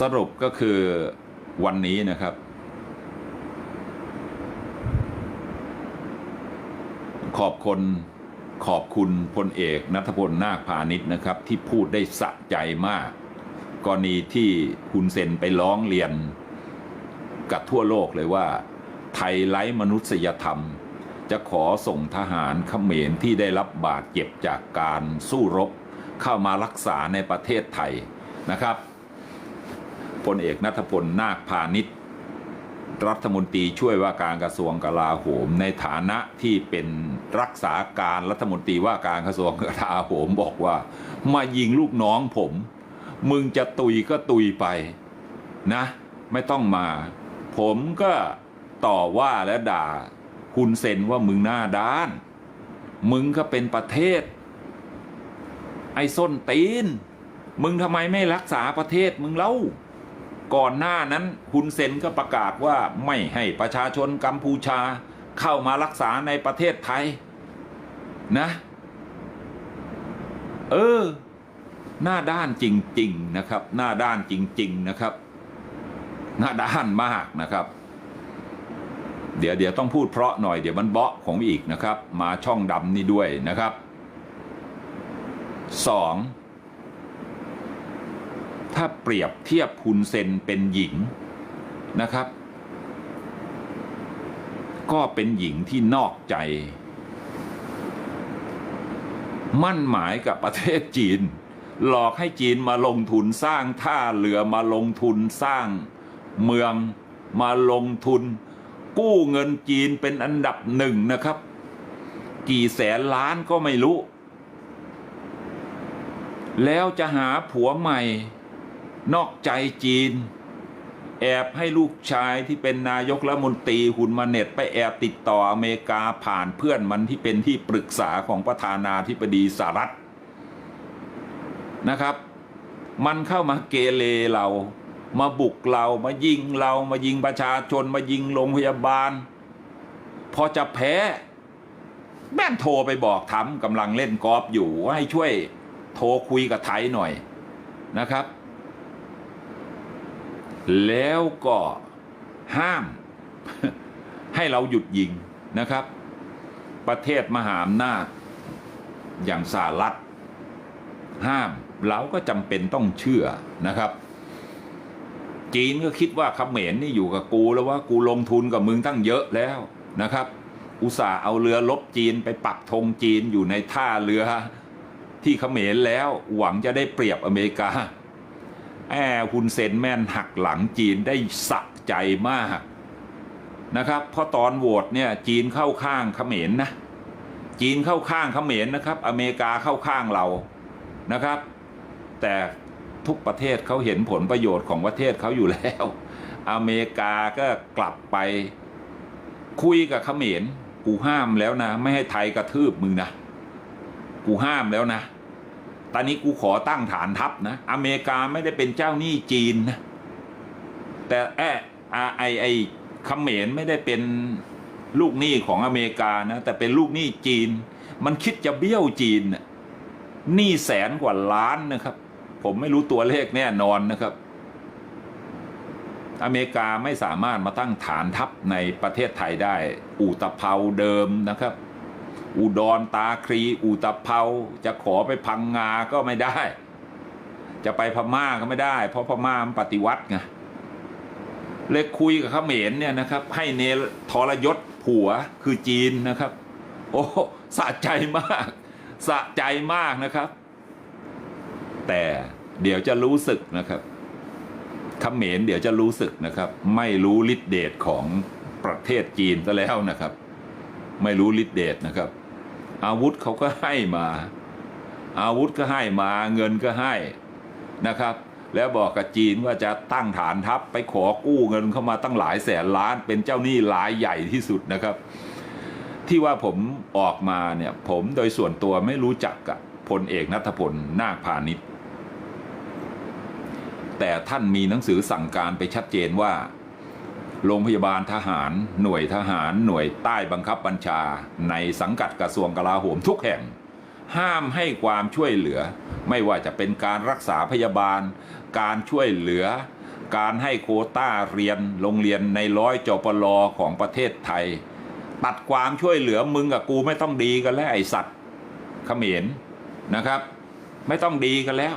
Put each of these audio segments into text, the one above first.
สรุปก็คือวันนี้นะครับ ขอบคนขอบคุณพลเอกนัทพลนาคพาณิชย์นะครับ ที่พูดได้สะใจมาก กรณีที่คุณเซนไปร้องเรียน กับทั่วโลกเลยว่า ไทยไร้มนุษยธรรม จะขอส่งทหารเขมรที่ได้รับบาดเจ็บจากการสู้รบ เข้ามารักษาในประเทศไทยนะครับ ลเอกนัทพลนาคพาณิชย์รัฐมนตรีช่วยว่าการกระทรวงกลาโหม ในฐานะที่เป็นรักษาการรัฐมนตรีว่าการกระทรวงกลาโหมบอกว่า มายิงลูกน้องผม มึงจะตุยก็ตุยไปนะ ไม่ต้องมา ผมก็ต่อว่าและด่าคุณเซนว่ามึงหน้าด้าน มึงก็เป็นประเทศ ไอ้ส้นตีน มึงทำไมไม่รักษาประเทศมึงเล่า ก่อนหน้านั้นคุณเซนก็ประกาศว่าไม่ให้ประชาชนกัมพูชาเข้ามารักษาในประเทศไทย นะ เออ หน้าด้านจริง ๆ นะครับ หน้าด้านจริง ๆ นะครับ หน้าด้านมากนะครับ เดี๋ยวเดี๋ยวต้องพูดเพราะหน่อยเดี๋ยวมันเบาะของอีกนะครับ มาช่องดำนี่ด้วยนะครับสอง ถ้าเปรียบเทียบคุณเซนเป็นหญิงนะครับ ก็เป็นหญิงที่นอกใจ มั่นหมายกับประเทศจีน หลอกให้จีนมาลงทุนสร้างท่าเรือมาลงทุนสร้างเมืองมาลงทุน กู้เงินจีนเป็นอันดับหนึ่งนะครับ กี่แสนล้านก็ไม่รู้ แล้วจะหาผัวใหม่ นอกใจจีน แอบให้ลูกชายที่เป็นนายกรัฐมนตรีหุนมาเน็ตไปแอบติดต่ออเมริกาผ่านเพื่อนมันที่เป็นที่ปรึกษาของประธานาธิบดีสหรัฐนะครับ มันเข้ามาเกเรเรา มาบุกเรามายิงเรามายิงประชาชนมายิงโรงพยาบาล พอจะแพ้แม่นโทรไปบอกทำกำลังเล่นกอล์ฟอยู่ว่าให้ช่วยโทรคุยกับไทยหน่อยนะครับ แล้วก็ห้าม ให้เราหยุดยิงนะครับ ประเทศมหาอำนาจอย่างสหรัฐห้าม เราก็จำเป็นต้องเชื่อนะครับ จีนก็คิดว่าเขมรนี่อยู่กับกูแล้วว่ากูลงทุนกับมึงตั้งเยอะแล้วนะครับ อุตส่าห์เอาเรือลบจีนไปปักธงจีนอยู่ในท่าเรือที่เขมรแล้วหวังจะได้เปรียบอเมริกา แอร์คุณเซนแม่นหักหลังจีนได้สะใจมากนะครับเพราะตอนโหวตเนี่ยจีนเข้าข้างเขมรนะจีนเข้าข้างเขมรนะครับ อเมริกาเข้าข้างเรานะครับ แต่ทุกประเทศเขาเห็นผลประโยชน์ของประเทศเขาอยู่แล้ว อเมริกาก็กลับไปคุยกับเขมรกูห้ามแล้วนะ ไม่ให้ไทยกระทืบมึงนะ กูห้ามแล้วนะ ตอนนี้กูขอตั้งฐานทัพนะ อเมริกาไม่ได้เป็นเจ้าหนี้จีนนะ แต่แอะอ่าไอไอเขมรไม่ได้เป็นลูกหนี้ของอเมริกานะ แต่เป็นลูกหนี้จีน มันคิดจะเบี้ยวจีนนะหนี้แสนกว่าล้านนะครับ ผมไม่รู้ตัวเลขแน่นอนนะครับ อเมริกาไม่สามารถมาตั้งฐานทัพในประเทศไทยได้ อูตะเภาเดิมนะครับ อุดรตาครีอูตะเภาจะขอไปพังงาก็ไม่ได้ จะไปพม่าก็ไม่ได้ เพราะพม่ามันปฏิวัติไงเลยคุยกับเขมรเนี่ยนะครับ ให้เนรทรยศผัวคือจีนนะครับ โอ้สะใจมากสะใจมากนะครับ แต่เดี๋ยวจะรู้สึกนะครับเขมรเดี๋ยวจะรู้สึกนะครับ ไม่รู้ฤทธิเดชของประเทศจีนซะแล้วนะครับ ไม่รู้ฤทธิเดชนะครับ อาวุธเขาก็ให้มา อาวุธก็ให้มาเงินก็ให้นะครับ แล้วบอกกับจีนว่าจะตั้งฐานทัพไปขอกู้เงินเข้ามาตั้งหลายแสนล้าน เป็นเจ้าหนี้รายใหญ่ที่สุดนะครับ ที่ว่าผมออกมาเนี่ยผมโดยส่วนตัวไม่รู้จักกับพลเอกนัทพลนาคพาณิชย์แต่ท่านมีหนังสือสั่งการไปชัดเจนว่า โรงพยาบาลทหาร หน่วยทหาร หน่วยใต้บังคับบัญชา ในสังกัดกระทรวงกลาโหมทุกแห่ง ห้ามให้ความช่วยเหลือ ไม่ว่าจะเป็นการรักษาพยาบาล การช่วยเหลือ การให้โคต้าเรียนโรงเรียนในร้อยจปรของประเทศไทย ตัดความช่วยเหลือมึงกับกูไม่ต้องดีกันแล้วไอสัตว์เขมรนะครับ ไม่ต้องดีกันแล้ว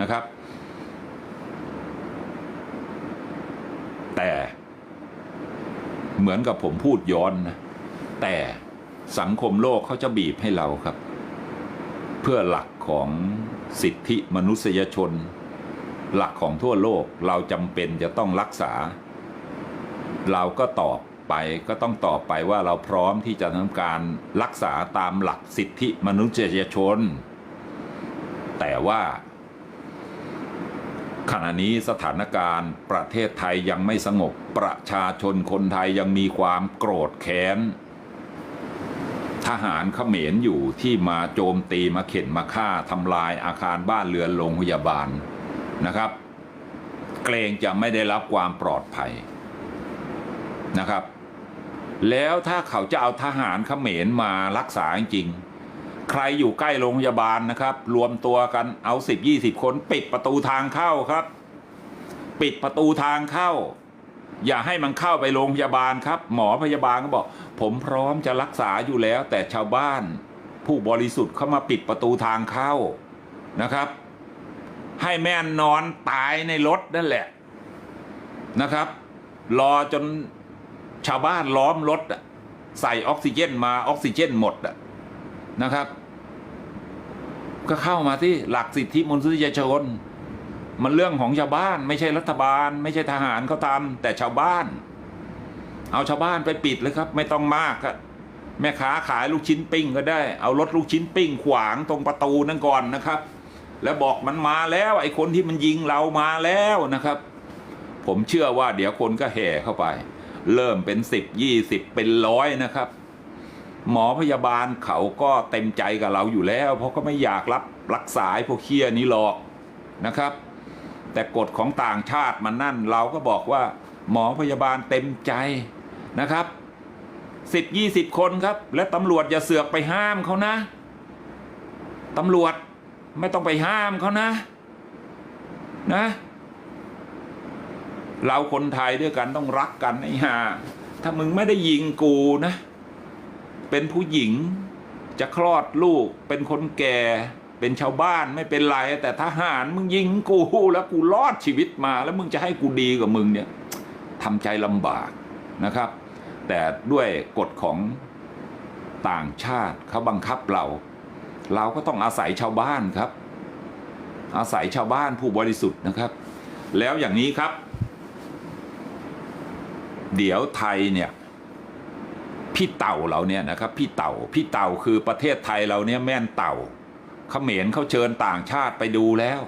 นะครับ แต่ เหมือนกับผมพูดย้อนนะแต่สังคมโลกเขาจะบีบให้เราครับ เพื่อหลักของสิทธิมนุษยชน หลักของทั่วโลกเราจำเป็นจะต้องรักษา เราก็ตอบไปก็ต้องตอบไปว่าเราพร้อมที่จะทำการรักษาตามหลักสิทธิมนุษยชน แต่ว่า ขณะนี้สถานการณ์ประเทศไทยยังไม่สงบ ประชาชนคนไทยยังมีความโกรธแค้น ทหารเขมรอยู่ที่มาโจมตีมาเข็นมาฆ่าทำลายอาคารบ้านเรือนโรงพยาบาลนะครับ เกรงจะไม่ได้รับความปลอดภัยนะครับ แล้วถ้าเขาจะเอาทหารเขมรมารักษาจริงๆ ใครอยู่ใกล้โรงพยาบาลนะครับ รวมตัวกันเอาสิบยี่สิบคน ปิดประตูทางเข้าครับ ปิดประตูทางเข้า อย่าให้มันเข้าไปโรงพยาบาลครับ หมอพยาบาลก็บอก ผมพร้อมจะรักษาอยู่แล้ว แต่ชาวบ้าน ผู้บริสุทธิ์เข้ามาปิดประตูทางเข้านะครับ ให้แม่นอนตายในรถนั่นแหละนะครับ รอจนชาวบ้านล้อมรถใส่ออกซิเจนมาออกซิเจนหมดอะ นะครับ ก็เข้ามาที่หลักสิทธิมนุษยชน มันเรื่องของชาวบ้านไม่ใช่รัฐบาล ไม่ใช่ทหารเขาทำแต่ชาวบ้าน เอาชาวบ้านไปปิดเลยครับ ไม่ต้องมากครับแม่ค้าขายลูกชิ้นปิ้งก็ได้ เอารถลูกชิ้นปิ้งขวางตรงประตูนั่นก่อนนะครับ แล้วบอกมันมาแล้วไอ้คนที่มันยิงเรามาแล้วนะครับ ผมเชื่อว่าเดี๋ยวคนก็แห่เข้าไป เริ่มเป็นสิบยี่สิบเป็นร้อยนะครับ หมอพยาบาลเขาก็เต็มใจกับเราอยู่แล้ว เพราะก็ไม่อยากรับรักษาพวกเคียนี้หรอกนะครับ แต่กฎของต่างชาติมันนั่นเราก็บอกว่า หมอพยาบาลเต็มใจนะครับสิบยี่สิบคนครับ และตำรวจอย่าเสือกไปห้ามเขานะตำรวจไม่ต้องไปห้ามเขานะนะ เราคนไทยด้วยกันต้องรักกันไอ้ห่าถ้ามึงไม่ได้ยิงกูนะ เป็นผู้หญิง จะคลอดลูก เป็นคนแก่ เป็นชาวบ้านไม่เป็นไรแต่ทหารมึงยิงกูแล้วกูรอดชีวิตมา แล้วมึงจะให้กูดีกับมึงเนี่ยทำใจลำบากนะครับ แต่ด้วยกฎของต่างชาติเขาบังคับเรา เราก็ต้องอาศัยชาวบ้านครับ อาศัยชาวบ้านผู้บริสุทธิ์นะครับ แล้วอย่างนี้ครับ เดี๋ยวไทยเนี่ย พี่เต่าเราเนี่ยนะครับพี่เต่าพี่เต่าคือประเทศไทยเราเนี่ยแม่นเต่าเขมรเขาเชิญต่างชาติไปดูแล้ว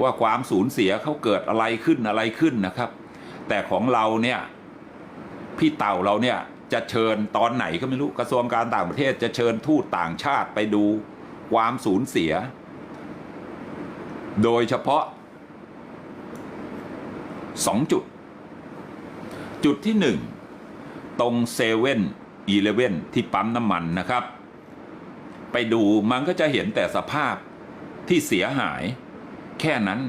ว่าความสูญเสียเขาเกิดอะไรขึ้นอะไรขึ้นนะครับ แต่ของเราเนี่ยพี่เต่าเราเนี่ยจะเชิญตอนไหนก็ไม่รู้กระทรวงการต่างประเทศจะเชิญทูตต่างชาติไปดูความสูญเสีย โดยเฉพาะสองจุด จุดที่หนึ่งตรงเซเว่น อีเลเว่นที่ปั๊มน้ำมันนะครับ ไปดูมันก็จะเห็นแต่สภาพที่เสียหาย แค่นั้น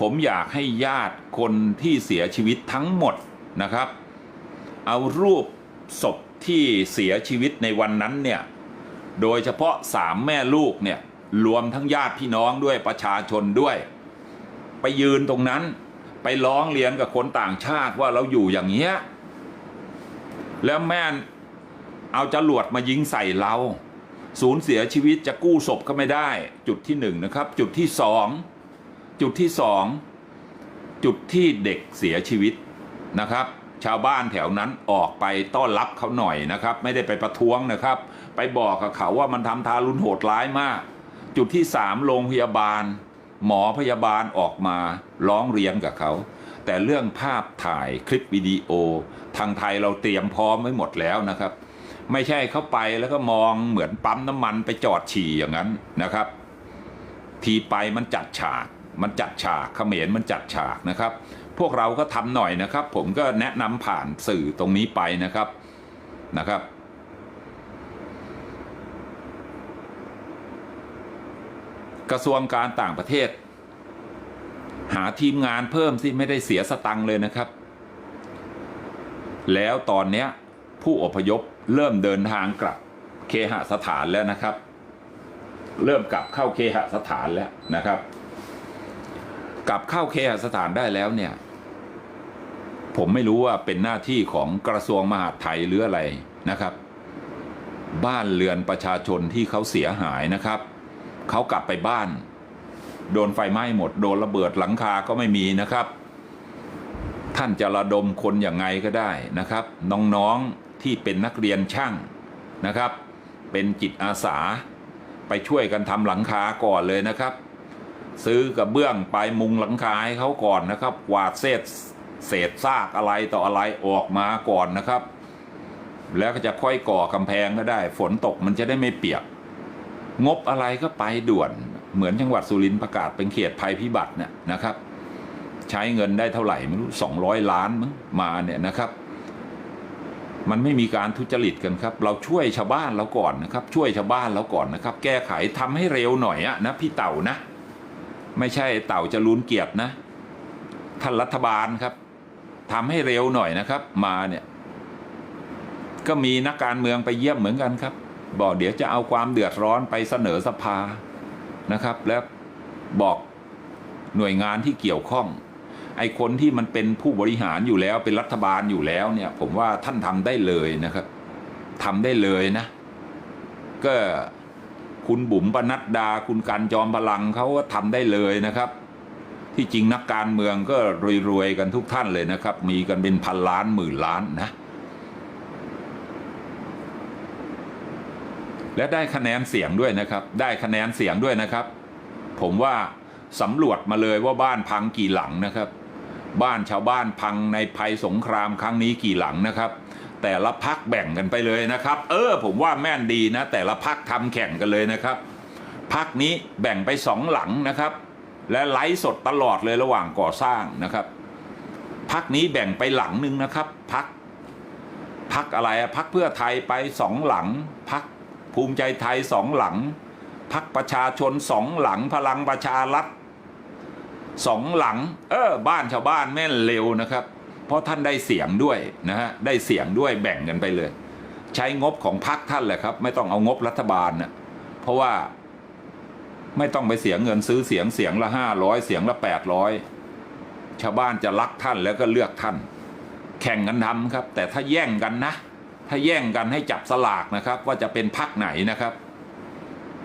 ผมอยากให้ญาติคนที่เสียชีวิตทั้งหมดนะครับ เอารูปศพที่เสียชีวิตในวันนั้นเนี่ย โดยเฉพาะสามแม่ลูกเนี่ย รวมทั้งญาติพี่น้องด้วยประชาชนด้วย ไปยืนตรงนั้นไปร้องเรียนกับคนต่างชาติว่าเราอยู่อย่างเงี้ย แล้วแม่ เอาจรวดมายิงใส่เราสูญเสียชีวิตจะกู้ศพก็ไม่ได้ จุดที่หนึ่งนะครับ จุดที่สองจุดที่สองจุดที่เด็กเสียชีวิตนะครับ ชาวบ้านแถวนั้นออกไปต้อนรับเขาหน่อยนะครับ ไม่ได้ไปประท้วงนะครับ ไปบอกกับเขาว่ามันทำทารุณโหดร้ายมาก จุดที่สามโรงพยาบาล หมอพยาบาลออกมาร้องเรียนกับเขา แต่เรื่องภาพถ่ายคลิปวิดีโอ ทางไทยเราเตรียมพร้อมไว้หมดแล้วนะครับ ไม่ใช่เข้าไปแล้วก็มองเหมือนปั๊มน้ำมันไปจอดฉี่อย่างนั้นนะครับ ทีไปมันจัดฉาก มันจัดฉากเขมรมันจัดฉากนะครับ พวกเราก็ทำหน่อยนะครับ ผมก็แนะนำผ่านสื่อตรงนี้ไปนะครับนะครับกระทรวงการต่างประเทศ หาทีมงานเพิ่มสิไม่ได้เสียสตังค์เลยนะครับ แล้วตอนเนี้ย ผู้อพยพเริ่มเดินทางกลับเคหสถานแล้วนะครับ เริ่มกลับเข้าเคหสถานแล้วนะครับ กลับเข้าเคหสถานได้แล้วเนี่ย ผมไม่รู้ว่าเป็นหน้าที่ของกระทรวงมหาดไทยหรืออะไรนะครับ บ้านเรือนประชาชนที่เขาเสียหายนะครับเขากลับไปบ้าน โดนไฟไหม้หมด โดนระเบิดหลังคาก็ไม่มีนะครับ ท่านจะระดมคนอย่างไงก็ได้นะครับ น้องๆ ที่เป็นนักเรียนช่างนะครับ เป็นจิตอาสา ไปช่วยกันทำหลังคาก่อนเลยนะครับ ซื้อกระเบื้องไปมุงหลังคาให้เขาก่อนนะครับกวาดเศษเศษซากอะไรต่ออะไรออกมาก่อนนะครับ แล้วก็จะค่อยก่อกำแพงก็ได้ ฝนตกมันจะได้ไม่เปียก งบอะไรก็ไปด่วน เหมือนจังหวัดสุรินทร์ประกาศเป็นเขตภัยพิบัติเนี่ยนะครับ ใช้เงินได้เท่าไหร่ไม่รู้สองร้อยล้านมั้งมาเนี่ยนะครับ มันไม่มีการทุจริตกันครับ เราช่วยชาวบ้านเราก่อนนะครับ ช่วยชาวบ้านเราก่อนนะครับ แก้ไขทำให้เร็วหน่อยอะนะพี่เต่านะ ไม่ใช่เต่าจะลุ้นเกียรตินะท่านรัฐบาลครับทำให้เร็วหน่อยนะครับ มาเนี่ย ก็มีนักการเมืองไปเยี่ยมเหมือนกันครับ บอกเดี๋ยวจะเอาความเดือดร้อนไปเสนอสภานะครับ แล้วบอกหน่วยงานที่เกี่ยวข้อง ไอ้คนที่มันเป็นผู้บริหารอยู่แล้วเป็นรัฐบาลอยู่แล้วเนี่ย ผมว่าท่านทำได้เลยนะครับทำได้เลยนะ ก็คุณบุ๋มปนัดดา คุณกันจอมพลังเขาก็ทำได้เลยนะครับ ที่จริงนักการเมืองก็รวยๆกันทุกท่านเลยนะครับ มีกันเป็นพันล้านหมื่นล้านนะ และได้คะแนนเสียงด้วยนะครับ ได้คะแนนเสียงด้วยนะครับ ผมว่าสำรวจมาเลยว่าบ้านพังกี่หลังนะครับ บ้านชาวบ้านพังในภัยสงครามครั้งนี้กี่หลังนะครับ แต่ละพักแบ่งกันไปเลยนะครับ เออ ผมว่าแม่นดีนะ แต่ละพักทำแข่งกันเลยนะครับพักนี้แบ่งไปสองหลังนะครับ และไลฟ์สดตลอดเลยระหว่างก่อสร้างนะครับพักนี้แบ่งไปหลังหนึ่งนะครับพักพักอะไรพักเพื่อไทยไปสองหลังพักภูมิใจไทยสองหลังพักประชาชนสองหลังพลังประชารัฐ สองหลัง เออบ้านชาวบ้านแม่นเร็วนะครับ เพราะท่านได้เสียงด้วยนะฮะได้เสียงด้วยแบ่งกันไปเลย ใช้งบของพรรคท่านแหละครับ ไม่ต้องเอางบรัฐบาลนะเพราะว่าไม่ต้องไปเสียเงินซื้อเสียงเสียงละห้าร้อยเสียงละแปดร้อยชาวบ้านจะรักท่านแล้วก็เลือกท่าน แข่งกันทำครับ แต่ถ้าแย่งกันนะ ถ้าแย่งกันให้จับสลากนะครับ ว่าจะเป็นพักไหนนะครับ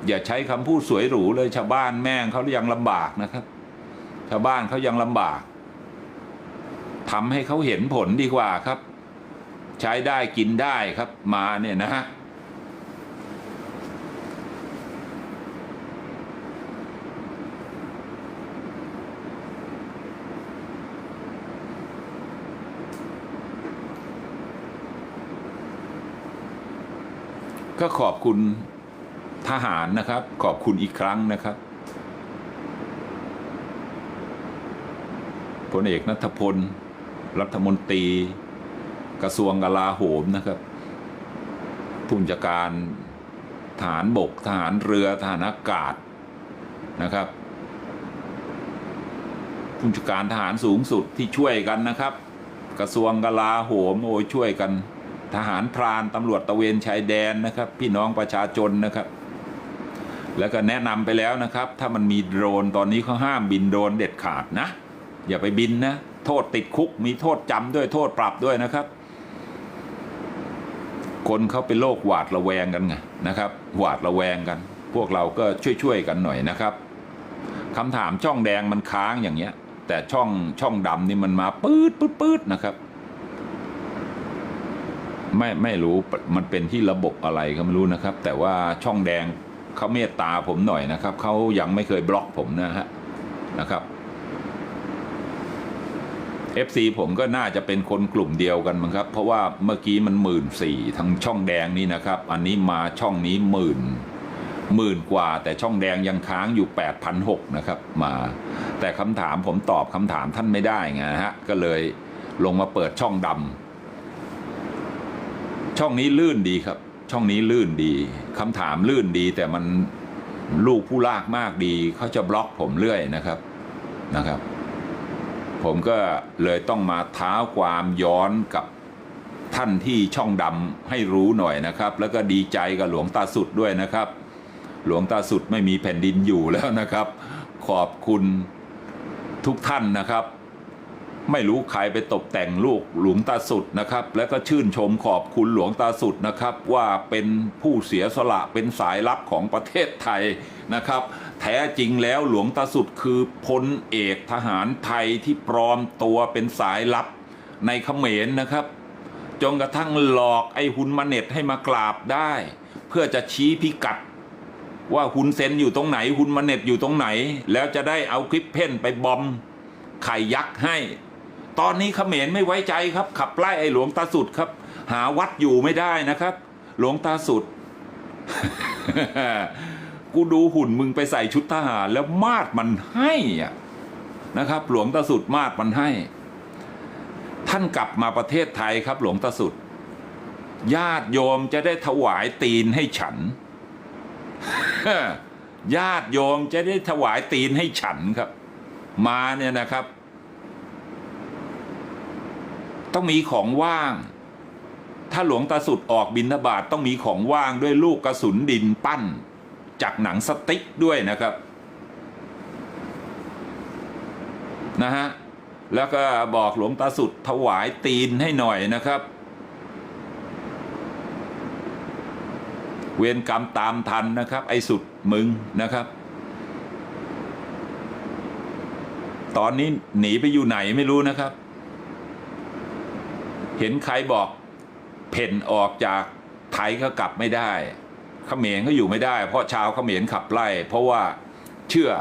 อย่าใช้คำพูดสวยหรูเลยชาวบ้านแม่งเขายังลำบากนะครับ ชาวบ้านเขายังลำบากทำให้เขาเห็นผลดีกว่าครับ ใช้ได้กินได้ครับมาเนี่ยนะฮะก็ขอบคุณทหารนะครับ ขอบคุณอีกครั้งนะครับ พลเอกนัทพล รัฐมนตรี กระทรวงกลาโหมนะครับผู้บัญชาการทหารบก ทหารเรือทหารอากาศนะครับผู้บัญชาการทหารสูงสุดที่ช่วยกันนะครับ กระทรวงกลาโหมโอ้ยช่วยกันทหารพรานตำรวจตะเวนชายแดนนะครับ พี่น้องประชาชนนะครับ แล้วก็แนะนำไปแล้วนะครับ ถ้ามันมีโดรนตอนนี้เขาห้ามบินโดรนเด็ดขาดนะ อย่าไปบินนะ โทษติดคุก มีโทษจำด้วยโทษปรับด้วยนะครับ คนเขาเป็นโรคหวาดระแวงกันไงนะครับ หวาดระแวงกัน พวกเราก็ช่วยๆกันหน่อยนะครับคำถามช่องแดงมันค้างอย่างเงี้ย แต่ช่องช่องดำนี่มันมาปื๊ดปื๊ดปื๊ดนะครับ ไม่ไม่รู้มันเป็นที่ระบบอะไรก็ไม่รู้นะครับ แต่ว่าช่องแดงเขาเมตตาผมหน่อยนะครับเขายังไม่เคยบล็อกผมนะฮะนะครับ FC ผมก็น่าจะเป็นคนกลุ่มเดียวกันมั้งครับ เพราะว่าเมื่อกี้มันหมื่นสี่ทั้งช่องแดงนี่นะครับ อันนี้มาช่องนี้หมื่นหมื่นกว่า แต่ช่องแดงยังค้างอยู่8 0 0 6นะครับมา แต่คำถามผมตอบคำถามท่านไม่ได้ไงฮะ ก็เลยลงมาเปิดช่องดำช่องนี้ลื่นดีครับ ช่องนี้ลื่นดีคำถามลื่นดี แต่มันลูกผู้ลากมากดีเขาจะบล็อกผมเรื่อยนะครับนะครับ ผมก็เลยต้องมาเท้าความย้อนกับท่านที่ช่องดำให้รู้หน่อยนะครับ แล้วก็ดีใจกับหลวงตาสุดด้วยนะครับ หลวงตาสุดไม่มีแผ่นดินอยู่แล้วนะครับ ขอบคุณทุกท่านนะครับ ไม่รู้ใครไปตกแต่งลูกหลวงตาสุดนะครับ แล้วก็ชื่นชมขอบคุณหลวงตาสุดนะครับ ว่าเป็นผู้เสียสละเป็นสายลับของประเทศไทยนะครับ แท้จริงแล้วหลวงตาสุดคือพลเอกทหารไทยที่ปลอมตัวเป็นสายลับในเขมรนะครับ จนกระทั่งหลอกไอ้หุนมาเน็ตให้มากราบได้ เพื่อจะชี้พิกัด ว่าหุนเซนอยู่ตรงไหนหุนมาเน็ตอยู่ตรงไหน แล้วจะได้เอาคลิปเพ่นไปบอมไข่ยักษ์ให้ ตอนนี้เขมรไม่ไว้ใจครับ ขับไล่ไอ้หลวงตาสุดครับ หาวัดอยู่ไม่ได้นะครับ หลวงตาสุด กูดูหุ่นมึงไปใส่ชุดทหารแล้วมาดมันให้อะนะครับ หลวงตาสุดมาดมันให้ ท่านกลับมาประเทศไทยครับ หลวงตาสุด ญาติโยมจะได้ถวายตีนให้ฉัน ญาติโยมจะได้ถวายตีนให้ฉันครับ มาเนี่ยนะครับ ต้องมีของว่างถ้าหลวงตาสุดออกบินทบาทต้องมีของว่างด้วยลูกกระสุนดินปั้น จากหนังสติ๊กด้วยนะครับนะฮะแล้วก็บอกหลวงตาสุดถวายตีนให้หน่อยนะครับ เวรกรรมตามทันนะครับ ไอ้สุดมึงนะครับ ตอนนี้หนีไปอยู่ไหนไม่รู้นะครับ เห็นใครบอกเพ่นออกจากไทยก็กลับไม่ได้ เขมรก็อยู่ไม่ได้ เพราะชาวเขมรขับไล่ เพราะว่าเชื่อ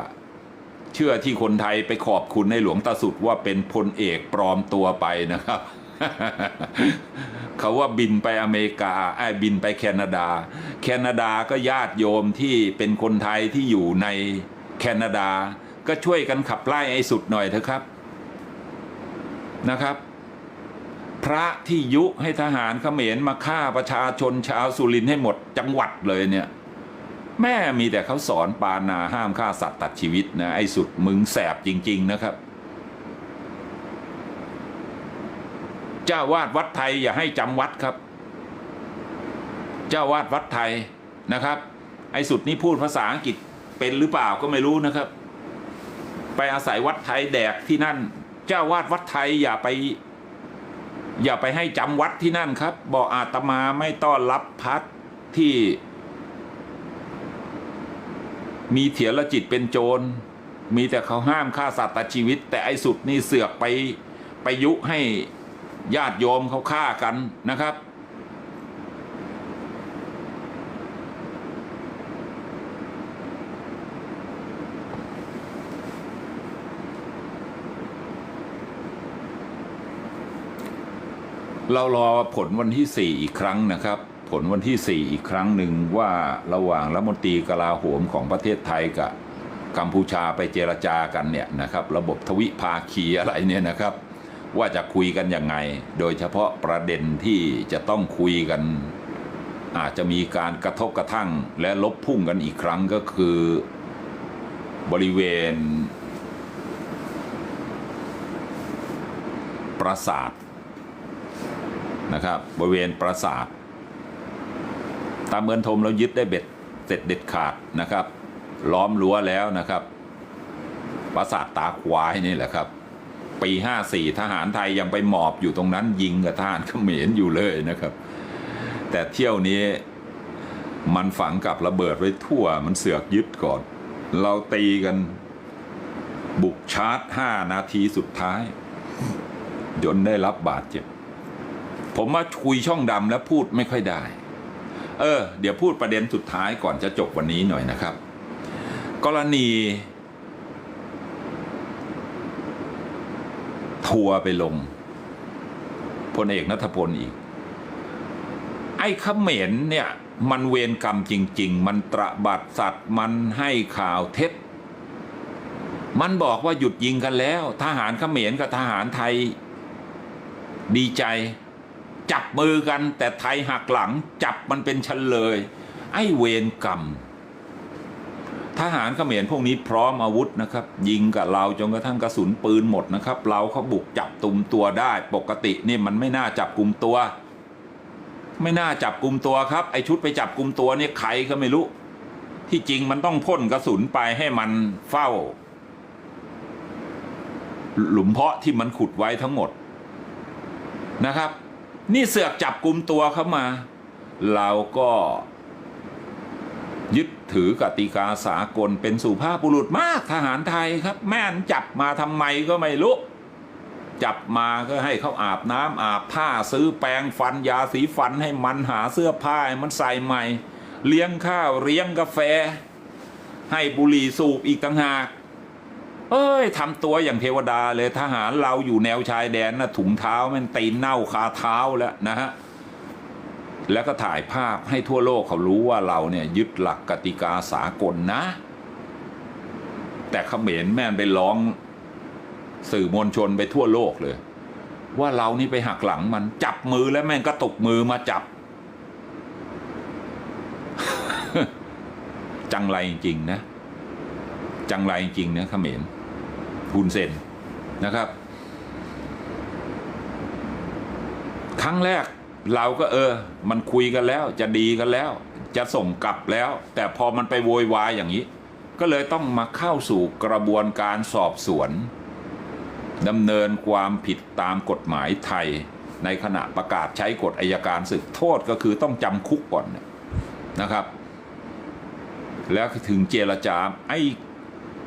เชื่อที่คนไทยไปขอบคุณในหลวงตาสุดว่าเป็นพลเอกปลอมตัวไปนะครับเขาว่าบินไปอเมริกาไอ้บินไปแคนาดา แคนาดาก็ญาติโยมที่เป็นคนไทยที่อยู่ในแคนาดา ก็ช่วยกันขับไล่ไอ้สุดหน่อยเถอะครับนะครับ พระที่ยุให้ทหารเขมรมาฆ่าประชาชนชาวสุรินให้หมดจังหวัดเลยเนี่ย แม่มีแต่เขาสอนปานาห้ามฆ่าสัตว์ตัดชีวิตนะไอ้สุดมึงแสบจริง ๆนะครับ เจ้าวาดวัดไทยอย่าให้จำวัดครับ เจ้าวาดวัดไทยนะครับ ไอ้สุดนี่พูดภาษาอังกฤษเป็นหรือเปล่าก็ไม่รู้นะครับ ไปอาศัยวัดไทยแดกที่นั่น เจ้าวาดวัดไทยอย่าไป อย่าไปให้จำวัดที่นั่นครับ บอกอาตมาไม่ต้อนรับพัดที่ มีเถียรจิตเป็นโจร มีแต่เขาห้ามฆ่าสัตว์ตัดชีวิต แต่ไอ้สุดนี่เสือกไปไปยุให้ญาติโยมเขาฆ่ากันนะครับ เรารอผลวันที่สี่อีกครั้งนะครับ ผลวันที่สี่อีกครั้งหนึ่งว่าระหว่างรัฐมนตรีกลาโหมของประเทศไทยกับกัมพูชาไปเจรจากันเนี่ยนะครับ ระบบทวิภาคีอะไรเนี่ยนะครับ ว่าจะคุยกันยังไง โดยเฉพาะประเด็นที่จะต้องคุยกัน อาจจะมีการกระทบกระทั่ง และลบพุ่งกันอีกครั้งก็คือบริเวณ ปราสาท นะครับ บริเวณปราสาท ตามเมือนทมเรายึดได้เบ็ดเสร็จเด็ดขาดนะครับ ล้อมรั้วแล้วนะครับ ปราสาทตาควายนี่แหละครับ ปีห้าสี่ทหารไทยยังไปหมอบอยู่ตรงนั้น ยิงกับทหารเขมรอยู่เลยนะครับ แต่เที่ยวนี้มันฝังกับระเบิดไว้ทั่วมันเสือกยึดก่อน เราตีกันบุกชาร์จห้านาทีสุดท้าย จนได้รับบาดเจ็บ ผมมาคุยช่องดำแล้วพูดไม่ค่อยได้ เออ เดี๋ยวพูดประเด็นสุดท้ายก่อนจะจบวันนี้หน่อยนะครับ กรณี ทัวร์ไปลงพลเอกนัทพลอีก ไอ้เขมรเนี่ย มันเวรกรรมจริง ๆ มันตระบัดสัตว์มันให้ข่าวเท็จ มันบอกว่าหยุดยิงกันแล้ว ทหารเขมรกับทหารไทย ดีใจ จับมือกันแต่ไทยหักหลังจับมันเป็นชันเลย ไอ้เวรกรรม ทหารเขมรพวกนี้พร้อมอาวุธนะครับ ยิงกับเราจนกระทั่งกระสุนปืนหมดนะครับ เราเขาบุกจับตุมตัวได้ปกตินี่มันไม่น่าจับกลุ่มตัว ไม่น่าจับกลุ่มตัวครับ ไอชุดไปจับกลุ่มตัวเนี่ยใครก็ไม่รู้ ที่จริงมันต้องพ่นกระสุนไปให้มันเฝ้า หลุมเพาะที่มันขุดไว้ทั้งหมดนะครับ นี่เสือกจับกลุ่มตัวเขามา เราก็ยึดถือกติกาสากลเป็นสุภาพบุรุษมากทหารไทยครับ แม่นจับมาทำไมก็ไม่รู้ จับมาก็ให้เขาอาบน้ำอาบผ้าซื้อแปรงฟันยาสีฟันให้มันหาเสื้อผ้าให้มันใส่ใหม่ เลี้ยงข้าวเลี้ยงกาแฟ ให้บุหรี่สูบอีกต่างหาก เอ้ยทำตัวอย่างเทวดาเลยทหารเราอยู่แนวชายแดนนะถุงเท้ามันตีนเน่าคาเท้าแล้วนะฮะแล้วก็ถ่ายภาพให้ทั่วโลกเขารู้ว่าเราเนี่ยยึดหลักกติกาสากลนะ แต่เขมรแม่นไปร้องสื่อมวลชนไปทั่วโลกเลย ว่าเรานี่ไปหักหลังมันจับมือแล้วแม่งก็ตกมือมาจับ จังไรจริงนะ จังไรจริงนะเขมร ฮุนเซนนะครับ ครั้งแรกเราก็เออ มันคุยกันแล้ว จะดีกันแล้ว จะส่งกลับแล้ว แต่พอมันไปโวยวายอย่างนี้ ก็เลยต้องมาเข้าสู่กระบวนการสอบสวนดำเนินความผิดตามกฎหมายไทย ในขณะประกาศใช้กฎอายการศึกโทษก็คือต้องจำคุกก่อนนะครับ แล้วถึงเจรจาไอ้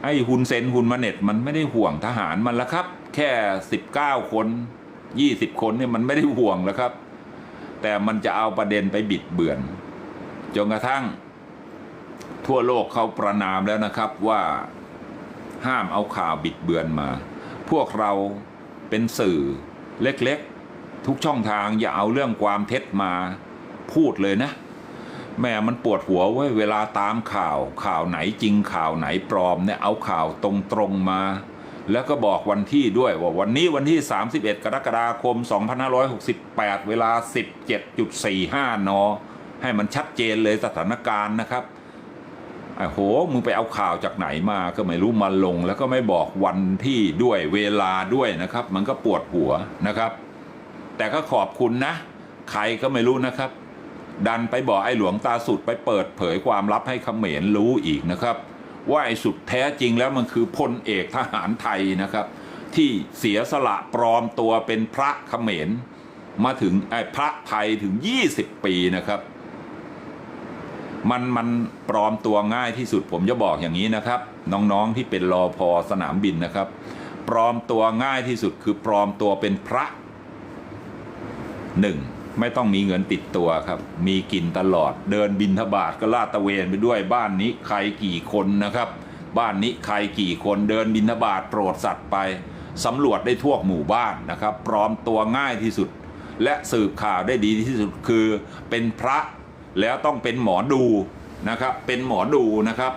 ไอ้ฮุนเซนฮุนมาเน็ตมันไม่ได้ห่วงทหารมันละครับ แค่19คน20คนเนี่ยมันไม่ได้ห่วงแล้วครับ แต่มันจะเอาประเด็นไปบิดเบือนจนกระทั่ง ทั่วโลกเขาประนามแล้วนะครับว่าห้ามเอาข่าวบิดเบือนมา พวกเราเป็นสื่อเล็กๆ ทุกช่องทางอย่าเอาเรื่องความเท็จมาพูดเลยนะ แม่มันปวดหัวไว้ยเวลาตามข่าว ข่าวไหนจริงข่าวไหนปลอมเนี่ยเอาข่าวตรงๆมา แล้วก็บอกวันที่ด้วยว่าวันนี้วันที่ 31 กรกฎาคม 2568 เวลา 17.45 น ให้มันชัดเจนเลยสถานการณ์นะครับไอ้โห มึงไปเอาข่าวจากไหนมาก็ไม่รู้มาลง แล้วก็ไม่บอกวันที่ด้วยเวลาด้วยนะครับ มันก็ปวดหัวนะครับ แต่ก็ขอบคุณนะ ใครก็ไม่รู้นะครับ ดันไปบอกไอ้หลวงตาสุดไปเปิดเผยความลับให้เขมรรู้อีกนะครับ ว่าไอ้สุดแท้จริงแล้วมันคือพลเอกทหารไทยนะครับ ที่เสียสละปลอมตัวเป็นพระเขมรมาถึงไอ้พระไทยถึง 20 ปีนะครับ มันมันปลอมตัวง่ายที่สุดผมจะบอกอย่างนี้นะครับ น้องๆที่เป็นรอพอสนามบินนะครับ ปลอมตัวง่ายที่สุดคือปลอมตัวเป็นพระหนึ่ง ไม่ต้องมีเงินติดตัวครับ มีกินตลอด เดินบินทบาทก็ลาดตะเวนไปด้วย บ้านนี้ใครกี่คนนะครับ บ้านนี้ใครกี่คนเดินบินทบาทโปรดสัตว์ไปสำรวจได้ทั่วหมู่บ้านนะครับปลอมตัวง่ายที่สุด และสืบข่าวได้ดีที่สุดคือเป็นพระแล้วต้องเป็นหมอดูนะครับ เป็นหมอดูนะครับ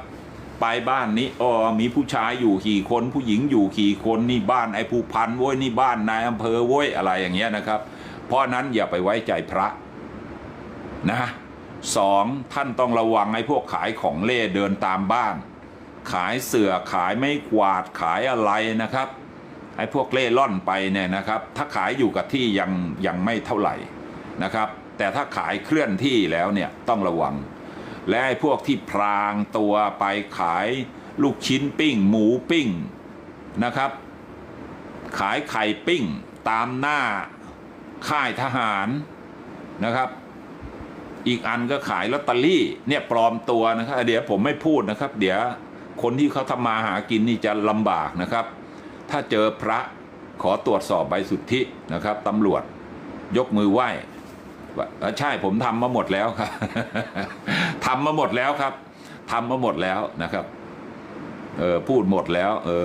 ไปบ้านนี้อ๋อมีผู้ชายอยู่กี่คน ผู้หญิงอยู่กี่คนนี่บ้านไอ้ผู้พันโว้ยนี่บ้านนายอำเภอโว้ยอะไรอย่างเงี้ยนะครับ เพราะนั้นอย่าไปไว้ใจพระนะสองท่านต้องระวังไอ้พวกขายของเล่เดินตามบ้าน ขายเสือขายไม่กวาดขายอะไรนะครับไอ้พวกเล่ร่อนไปเนี่ยนะครับ ถ้าขายอยู่กับที่ยังยังไม่เท่าไหร่นะครับ แต่ถ้าขายเคลื่อนที่แล้วเนี่ยต้องระวัง และไอ้พวกที่พรางตัวไปขายลูกชิ้นปิ้ง หมูปิ้งนะครับ ขายไข่ปิ้งตามหน้า ค่ายทหารนะครับ อีกอันก็ขายลอตเตอรี่เนี่ยปลอมตัวนะครับ เดี๋ยวผมไม่พูดนะครับ เดี๋ยวคนที่เขาทำมาหากินนี่จะลำบากนะครับ ถ้าเจอพระขอตรวจสอบใบสุทธินะครับตำรวจยกมือไหว้ใช่ผมทำมาหมดแล้วครับทำมาหมดแล้วครับทำมาหมดแล้วนะครับเออพูดหมดแล้ว เออ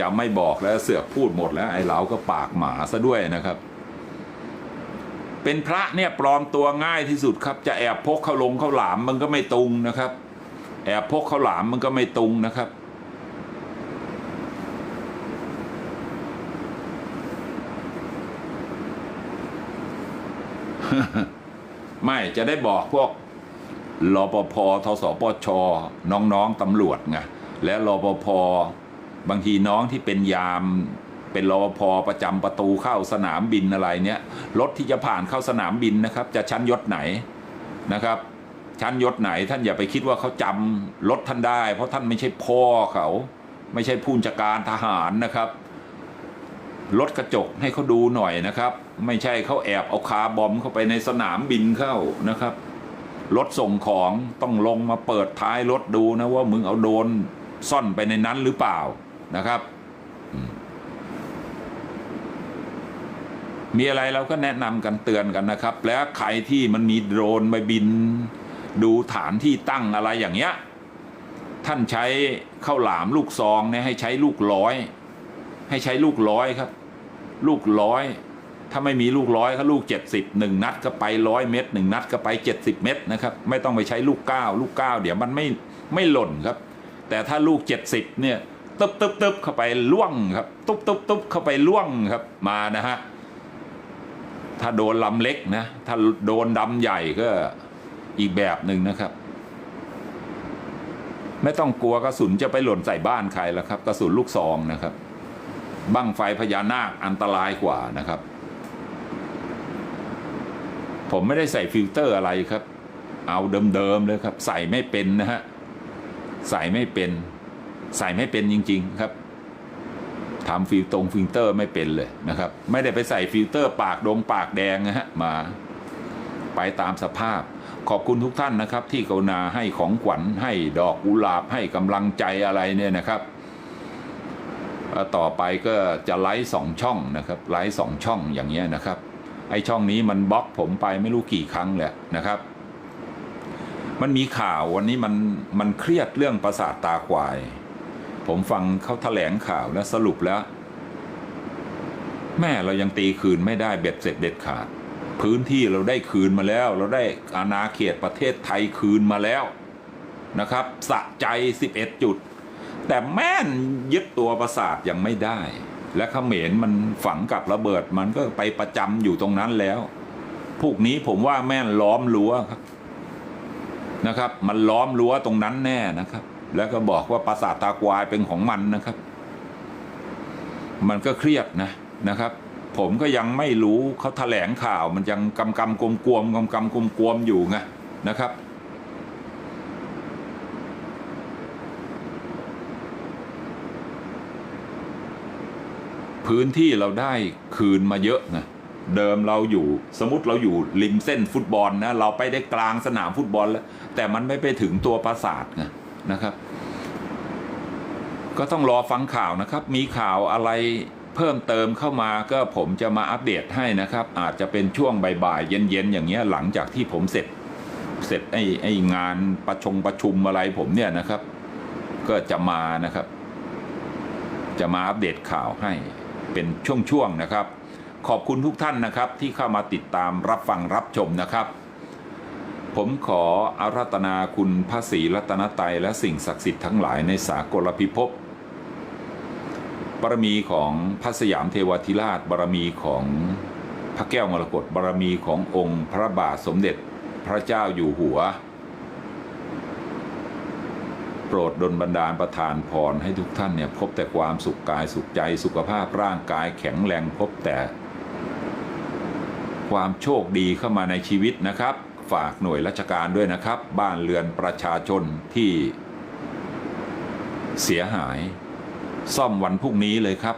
จะไม่บอกแล้วเสือกพูดหมดแล้ว ไอ้เราก็ปากหมาซะด้วยนะครับ เป็นพระเนี่ยปลอมตัวง่ายที่สุดครับ จะแอบพกเข้าลงเข้าหลามมันก็ไม่ตรงนะครับ แอบพกเข้าหลามมันก็ไม่ตรงนะครับไม่จะได้บอกพวกรปภทสปชน้องๆตำรวจไงและรปภบางทีน้องที่เป็นยาม เป็นรปภประจำประตูเข้าสนามบินอะไรเนี่ยรถที่จะผ่านเข้าสนามบินนะครับ จะชั้นยศไหนนะครับ ชั้นยศไหนท่านอย่าไปคิดว่าเขาจำรถท่านได้ เพราะท่านไม่ใช่พ่อเขา ไม่ใช่ผู้จัดการทหารนะครับลดกระจกให้เขาดูหน่อยนะครับ ไม่ใช่เขาแอบเอาคาบอมเข้าไปในสนามบินเข้านะครับรถส่งของต้องลงมาเปิดท้ายรถดูนะว่ามึงเอาโดนซ่อนไปในนั้นหรือเปล่านะครับอื มีอะไรเราก็แนะนำกันเตือนกันนะครับ แล้วใครที่มันมีโดรนไปบิน ดูฐานที่ตั้งอะไรอย่างเงี้ยท่านใช้ข้าวหลามลูกซองเนี่ยให้ใช้ลูกร้อย ให้ใช้ลูกร้อยครับ ลูกร้อย ถ้าไม่มีลูกร้อยก็ลูกเจ็ดสิบหนึ่งนัดก็ไปร้อยเม็ดหนึ่งนัดก็ไปเจ็ดสิบเม็ดนะครับ ไม่ต้องไปใช้ลูกเก้าลูกเก้าเดี๋ยวมันไม่ไม่หล่นครับ แต่ถ้าลูกเจ็ดสิบเนี่ยตึ๊บตึ๊บตึ๊บเข้าไปล่วงครับ ตุ๊บตุ๊บตุ๊บเข้าไปล่วงครับมานะฮะ ถ้าโดนลำเล็กนะ ถ้าโดนดำใหญ่ก็อีกแบบหนึ่งนะครับ ไม่ต้องกลัวกระสุนจะไปหล่นใส่บ้านใครแล้วครับ กระสุนลูกซองนะครับ บั้งไฟพญานาคอันตรายกว่านะครับ ผมไม่ได้ใส่ฟิลเตอร์อะไรครับ เอาเดิมๆเลยครับ ใส่ไม่เป็นนะฮะ ใส่ไม่เป็น ใส่ไม่เป็นจริง ๆ ครับ ทำฟิลตรงฟิลเตอร์ไม่เป็นเลยนะครับ ไม่ได้ไปใส่ฟิลเตอร์ปากดงปากแดงนะฮะมาไปตามสภาพ ขอบคุณทุกท่านนะครับ ที่กรุณาให้ของขวัญให้ดอกกุหลาบให้กำลังใจอะไรเนี่ยนะครับ ต่อไปก็จะไลฟ์สองช่องนะครับไลฟ์สองช่องอย่างเงี้ยนะครับไอช่องนี้มันบล็อกผมไปไม่รู้กี่ครั้งแหละนะครับ มันมีข่าววันนี้มันมันเครียดเรื่องประสาทตาควาย ผมฟังเขาแถลงข่าวแล้วสรุปแล้ว แม่เรายังตีคืนไม่ได้เบ็ดเสร็จเด็ดขาด พื้นที่เราได้คืนมาแล้ว เราได้อาณาเขตประเทศไทยคืนมาแล้วนะครับสะใจ 11 จุด แต่แม่นยึดตัวประสาทยังไม่ได้ และเขมรมันฝังกับระเบิดมันก็ไปประจำอยู่ตรงนั้นแล้ว พวกนี้ผมว่าแม่นล้อมรั้วครับนะครับ มันล้อมรั้วตรงนั้นแน่นะครับ แล้วก็บอกว่าประสาทตาควายเป็นของมันนะครับ มันก็เครียดนะนะครับ ผมก็ยังไม่รู้เขาแถลงข่าวมันยังกำกำกลมกวมกำกำกลมกวมอยู่ไงนะครับพื้นที่เราได้คืนมาเยอะนะเดิมเราอยู่สมมติเราอยู่ริมเส้นฟุตบอลนะเราไปได้กลางสนามฟุตบอลแล้ว แต่มันไม่ไปถึงตัวปราสาทไงนะครับ ก็ต้องรอฟังข่าวนะครับ มีข่าวอะไรเพิ่มเติมเข้ามาก็ผมจะมาอัปเดตให้นะครับ อาจจะเป็นช่วงบ่ายๆเย็นๆอย่างเงี้ยหลังจากที่ผมเสร็จ เสร็จไอ้ไอ้งานประชงประชุมอะไรผมเนี่ยนะครับ ก็จะมานะครับ จะมาอัปเดตข่าวให้เป็นช่วงๆนะครับ ขอบคุณทุกท่านนะครับ ที่เข้ามาติดตามรับฟังรับชมนะครับ ผมขออารัตนาคุณพระศรีรัตนตรัยและสิ่งศักดิ์สิทธิ์ทั้งหลายในสากลพิภพบารมีของพระสยามเทวทิราชบารมีของพระแก้วมรกตบารมีขององค์พระบาทสมเด็จพระเจ้าอยู่หัว โปรดดลบันดาลประทานพรให้ทุกท่านเนี่ยพบแต่ความสุขกายสุขใจสุขภาพร่างกายแข็งแรงพบแต่ ความโชคดีเข้ามาในชีวิตนะครับ ฝากหน่วยราชการด้วยนะครับ บ้านเรือนประชาชนที่ เสียหาย ซ่อมวันพรุ่งนี้เลยครับ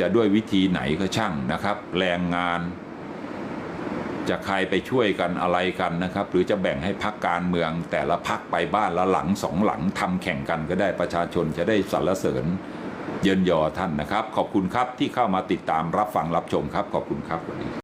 จะด้วยวิธีไหนก็ช่างนะครับ แรงงาน จะใครไปช่วยกันอะไรกันนะครับ หรือจะแบ่งให้พักการเมืองแต่ละพักไปบ้านละหลังสองหลังทำแข่งกันก็ได้ประชาชนจะได้สรรเสริญเยินยอท่านนะครับ ขอบคุณครับที่เข้ามาติดตามรับฟังรับชมครับ ขอบคุณครับสวัสดี